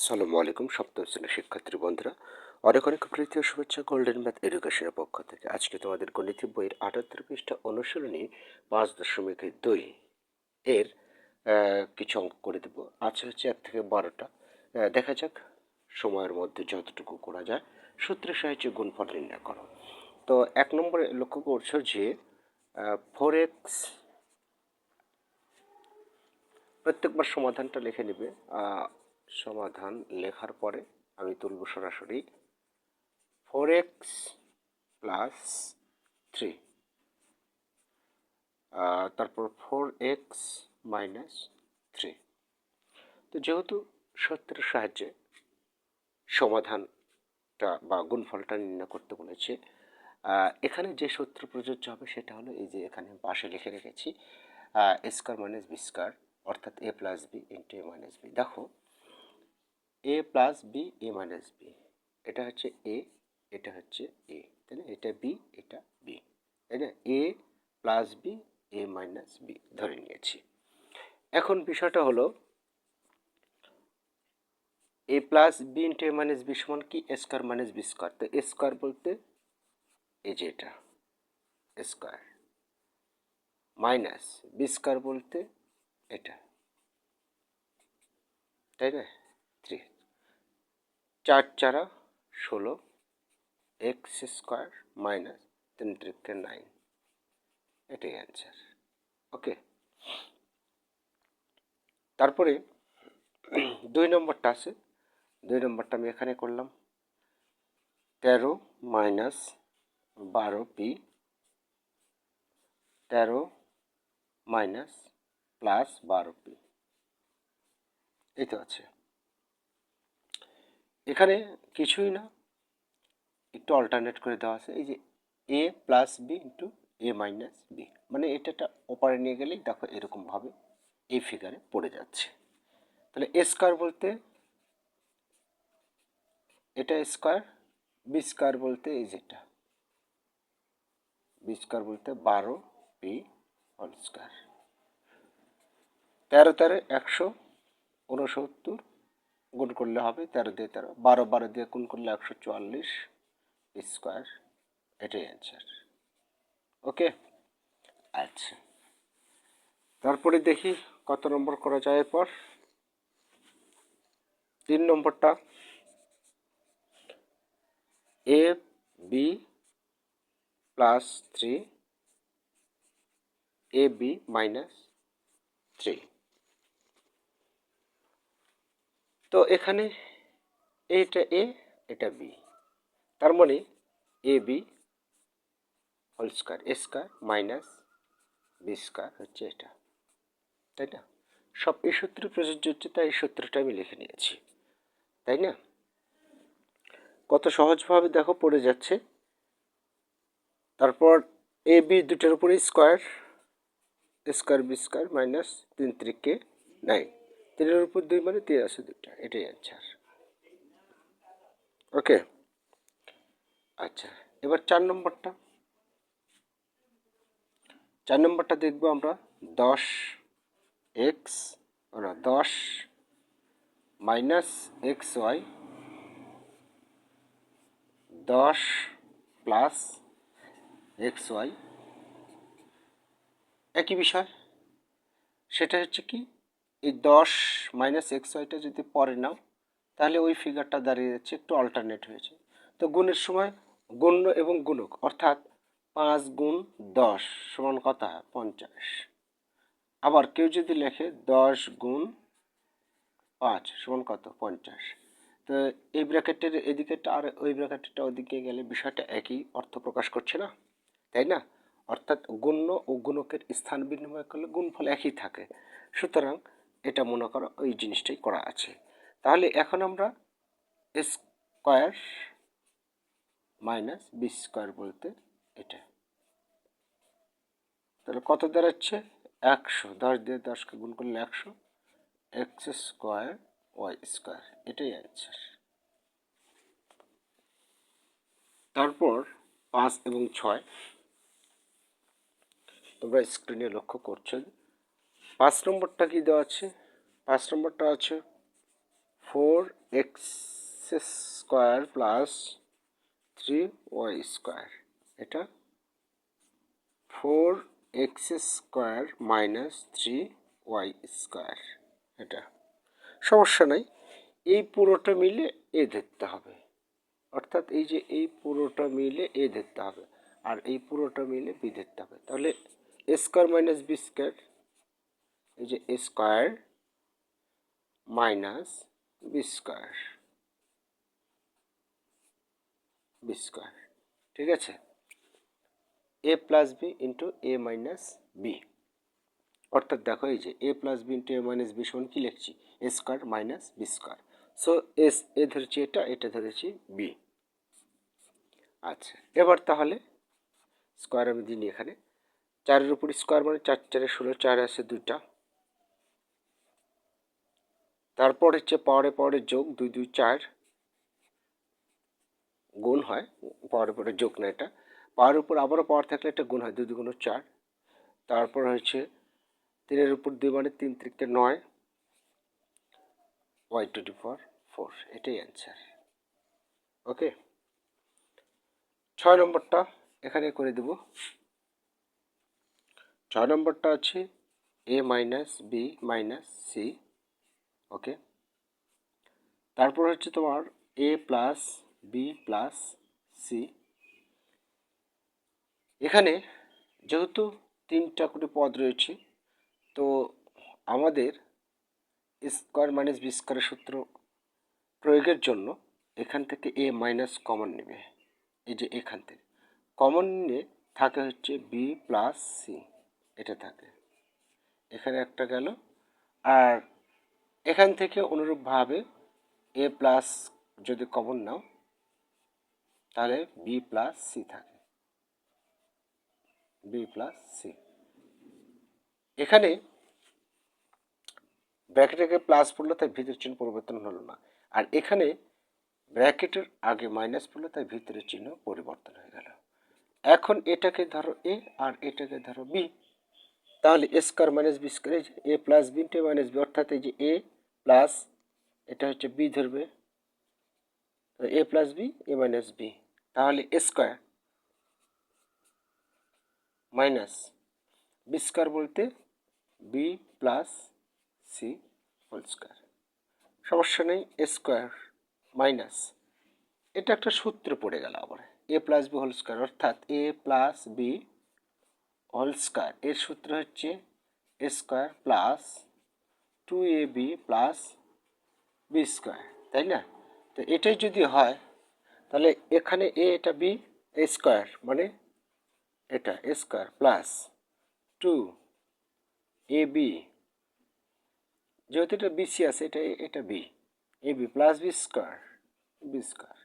আসসালামু আলাইকুম, সপ্তম শ্রেণির শিক্ষার্থী বন্ধুরা। অনেক অনেক প্রীতি ও শুভেচ্ছা গোল্ডেন ম্যাথ এডুকেশনের পক্ষ থেকে। আজকে তোমাদের গণিত বইয়ের আটাত্তর পৃষ্ঠা অনুশীলনী পাঁচ দশমিক দুই এর কিছু অঙ্ক করে দেবো। আছে হচ্ছে এক থেকে বারোটা। দেখা যাক সময়ের মধ্যে যতটুকু করা যায়। সূত্রের সাহায্যে গুণফল নির্ণয় করো। তো এক নম্বরে লক্ষ্য করছ যে ফোর এক্স প্রত্যেকবার সমাধানটা লিখে নেবে। সমাধান লেখার পরে আমি তুলব সরাসরি ফোর এক্স প্লাস থ্রি তারপর ফোর এক্স মাইনাস থ্রি তো যেহেতু সত্যের সাহায্যে সমাধানটা বা গুণফলটা নির্ণয় করতে বলেছে এখানে যে সূত্র প্রযোজ্য হবে সেটা হলো এই যে এখানে পাশে লিখে রেখেছি স্কোয়ার মাইনাস বি স্কোয়ার অর্থাৎ A plus B into A minus B দেখো A plus B A minus B এটা হচ্ছে এ এটা হচ্ছে এ তাই না? এটা বি এটা বি তাই না? A plus B A minus B ধরে নিয়েছি। এখন বিষয়টা হলো A plus B into A minus B সমান কি? A square minus B square তো এ স্কোয়ার বলতে এই যে এটা স্কোয়ার মাইনাস বি স্কোয়ার বলতে এটা, তাই না? চার চারা ষোলো এক্স স্কোয়ার মাইনাস তিন ত্রিকে নাইন এটাই অ্যান্সার ওকে তারপরে দুই নম্বরটা আছে। দুই নম্বরটা আমি এখানে করলাম। তেরো মাইনাস বারো পি তেরো মাইনাস প্লাস বারো পি এই তো আছে। এখানে কিছুই না। একটু অল্টারনেট করে দেওয়া আছে। এই যে A plus B into A minus B মানে এটা একটা ওপারে নিয়ে গেলেই দেখো এরকমভাবে এই ফিগারে পড়ে যাচ্ছে। তাহলে এ স্কোয়ার বলতে এটা স্কোয়ার বি স্কোয়ার বলতে এই যেটা। বি স্কোয়ার বলতে বারো বি অল স্কোয়ার তেরো তেরো, একশো উনসত্তর গুণ করলে হবে তেরো দিয়ে তেরো। বারো বারো দিয়ে গুণ করলে একশো চুয়াল্লিশ স্কোয়ার এটাই অ্যান্সার ওকে আচ্ছা। তারপরে দেখি কত নম্বর করা যায় এরপর। তিন নম্বরটা। A B plus three A B minus three তো এখানে এটা এ এটা বি তার মানে A B whole square A square minus B square হচ্ছে এটা, তাই না? সব এই সূত্র প্রযোজ্য হচ্ছে, তাই এই সূত্রটা আমি লিখে নিয়েছি, তাই না? কত সহজভাবে দেখো, পড়ে যাচ্ছে। তারপর এ বি দুটোর উপরে square square B square minus তিন ত্রিকে নাইন তিনের উপর দুই মানে তিন আছে দুটা এটাই অ্যান্সার ওকে আচ্ছা এবার চার নম্বরটা। চার নম্বরটা দেখব আমরা, দশ এক্স না, দশ মাইনাস এক্স ওয়াই দশ প্লাস এক্স ওয়াই একই বিষয়, সেটা হচ্ছে কি? এই দশ মাইনাস এক্স ওয়াইটা যদি পরে নাও, তাহলে ওই ফিগারটা দাঁড়িয়ে যাচ্ছে একটু অল্টারনেট হয়েছে। তো গুণের সময় গুণ এবং গুণক, অর্থাৎ পাঁচ গুণ দশ সমান কত হয়? পঞ্চাশ। আবার কেউ যদি লেখে দশ গুণ পাঁচ সমান কত? পঞ্চাশ। তো এই ব্র্যাকেটের এদিকেটা আর ওই ব্র্যাকেটটা ওদিকে গেলে বিষয়টা একই, অর্থ প্রকাশ করছে না, তাই না? অর্থাৎ গুণ্য ও গুণকের স্থান বিনিময় করলে গুণফল একই থাকে। সুতরাং এটা মনে করো ওই জিনিসটাই করা আছে। তাহলে এখন আমরা স্কোয়ার মাইনাস বি স্কোয়ার বলতে এটা। তাহলে কত দাঁড়াচ্ছে? একশো। দশ দিয়ে দশকে গুণ করলে একশো। X square y square. এটাই অ্যান্সার তারপর পাঁচ এবং ছয় তোমরা স্ক্রিনে লক্ষ্য করছ। পাঁচ নম্বরটা কি দেওয়া আছে? পাঁচ নম্বরটা আছে four x square plus three y square. এটা four x square minus three y square. এটা সমস্যা নাই, এই পুরোটা মিলে এ ধরতে হবে। অর্থাৎ এই যে এই পুরোটা মিলে এ ধরতে হবে, আর এই পুরোটা মিলে বি ধরতে হবে। তাহলে A square minus B square এই যে square minus B square B square, ঠিক আছে? A plus B into A minus B. অর্থাৎ দেখো এই যে A plus B into A minus B সমান কী লিখছি? A square minus B square. So as A ধরেছি এটা এটা ধরেছি বি। আচ্ছা এবার তাহলে স্কোয়ার আমি দিই এখানে। চারের উপর স্কোয়ার মানে চার, চারে ষোলো, চার আছে দুইটা। তারপর হচ্ছে পাওয়ারে পাওয়ারে যোগ দুই দুই চার গুণ হয়, পাওয়ারে পরে যোগ না এটা। পাওয়ার উপর আবারও পাওয়ার থাকলে একটা গুণ হয়, দুই দুগুণ চার। তারপর হচ্ছে তিনের উপর দুই মানে তিন তিরিকে নয়, ওয়াই টোয়েন্টি ফোর ফোর, এটাই অ্যান্সার ওকে? ছয় নম্বরটা এখানে করে দেব। ছয় নম্বরটা আছে A minus B minus C okay? তারপর হচ্ছে তোমার A plus B plus C এখানে যেহেতু তিনটা করে পদ রয়েছে, তো আমাদের স্কোয়ার মাইনাস বি স্কোয়ারের সূত্র প্রয়োগের জন্য এখান থেকে এ মাইনাস কমন নেবে। এই যে এখান থেকে। কমন নিয়ে থাকে হচ্ছে বি প্লাস সি এটা থাকে। এখানে একটা গেল, আর এখান থেকে অনুরূপভাবে এ প্লাস যদি কমন নাও, তাহলে বি প্লাস সি থাকে। বি প্লাস সি এখানে ব্র্যাকেটে প্লাস পড়ল, তাই ভিতর চিহ্ন পরিবর্তন হলো না। আর এখানে ব্র্যাকেটের আগে মাইনাস পড়ল, তাই ভিতরের চিহ্ন পরিবর্তন হয়ে গেল। এখন এটাকে ধরো এ আর এটাকে ধরো বি তাহলে A square minus B square A plus B into minus B অর্থাৎ এই যে এ প্লাস এটা হচ্ছে বি ধরবে। A plus B A minus B তাহলে A square minus B square বলতে B plus C whole square সমস্যা নেই এ স্কোয়ার মাইনাস এটা একটা সূত্রে পড়ে গেল আবার। A plus B whole square অর্থাৎ A plus B whole square এর সূত্র হচ্ছে A square plus two A B plus B square তাই না? তো এটাই যদি হয়, তাহলে এখানে এ এটা বি এ স্কোয়ার মানে এটা A square plus two A B যেহেতু এটা বিসি আছে, এটা এটা B A B plus B square B square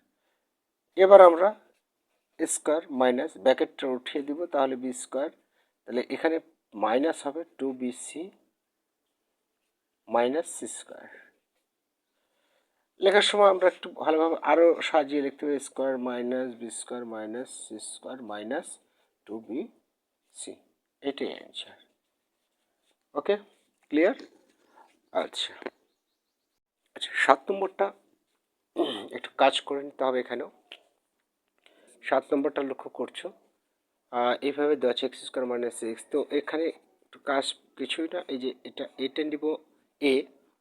এবার আমরা স্কোয়ার মাইনাস ব্যাকেটটা উঠিয়ে দিব, তাহলে বি স্কোয়ার তাহলে এখানে মাইনাস হবে two B C minus C square লেখার সময় আমরা একটু ভালোভাবে আরও সাজিয়ে লিখতে পারি square minus B square minus C square minus two B C এটাই অ্যান্সার ওকে ক্লিয়ার আচ্ছা। আচ্ছা সাত নম্বরটা, একটু কাজ করে নিতে হবে এখানেও। সাত নম্বরটা লক্ষ্য করছ। এইভাবে দেওয়া আছে এক্স স্কোয়ার মাইনাস সিক্স তো এখানে একটু কাজ কিছুই না, এই যে এটা এটা নিব এ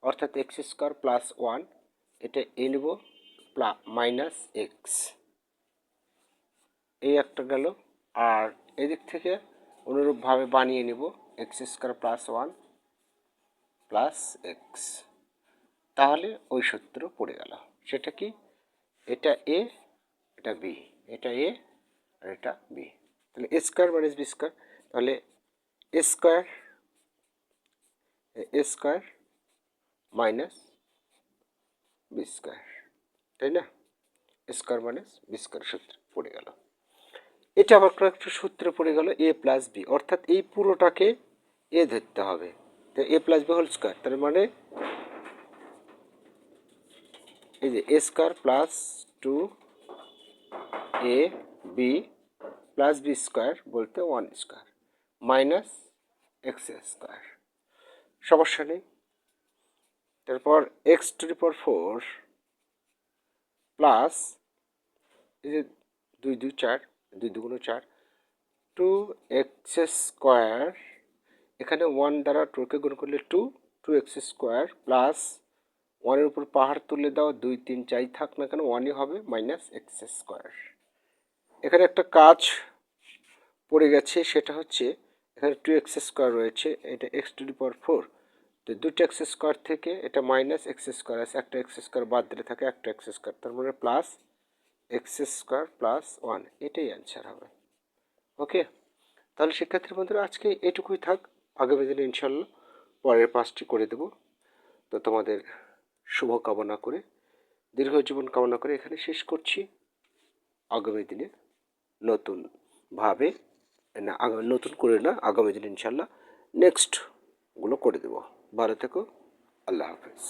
অর্থাৎ এক্স স্কোয়ার প্লাস ওয়ান এটা এ নিব প্লা মাইনাস এক্স এই একটা গেল। আর এদিক থেকে অনুরূপভাবে বানিয়ে নিব x square plus one plus x তাহলে ওই সূত্র পড়ে গেল। সেটা কি? এটা এ এটা বি এটা এ আর এটা বি তাহলে A square minus B square তাহলে A square A square minus B square, তাই না? স্কোয়ার মাইনাস বি স্কোয়ার সূত্র পড়ে গেল। এটা আবার একটা সূত্রে পড়ে গেল এ প্লাস বি, অর্থাৎ এই পুরোটাকে এ ধরতে হবে। তো A plus B whole square, তার মানে এই যে A square plus two A B plus B square বলতে one square, minus x square. সমস্যা নেই। তারপর x to the power four plus এই যে দুই দুই চার, দুই দুগুণ চার টু এক্স স্কোয়ার এখানে ওয়ান দ্বারা টুকে গুণ করলে two two x square plus ওয়ানের উপর পাহাড় তুলে দাও, দুই তিন চাই থাক না কেন ওয়ানই হবে মাইনাস এক্স স্কোয়ার এখানে একটা কাজ পড়ে গেছে, সেটা হচ্ছে এখানে টু এক্স স্কোয়ার রয়েছে, এটা x to the power four তো দুটো এক্স স্কোয়ার থেকে এটা মাইনাস এক্স স্কোয়ার আছে, একটা এক্স স্কোয়ার বাদ দিলে থাকে, একটা এক্স স্কোয়ার তার মানে plus x square plus one এটাই অ্যান্সার হবে। ওকে তাহলে শিক্ষার্থী বন্ধুরা, আজকে এটুকুই থাক। আগামী দিনে ইনশাল্লাহ পরের পাঁচটি করে দেব। তো তোমাদের শুভ কামনা করে, দীর্ঘ জীবন কামনা করে এখানে শেষ করছি। আগামী দিনে নতুনভাবে না আগা- নতুন করে না, আগামী দিনে ইনশাল্লাহ নেক্সটগুলো করে দেবো। ভালো থেকো আল্লাহ হাফেজ।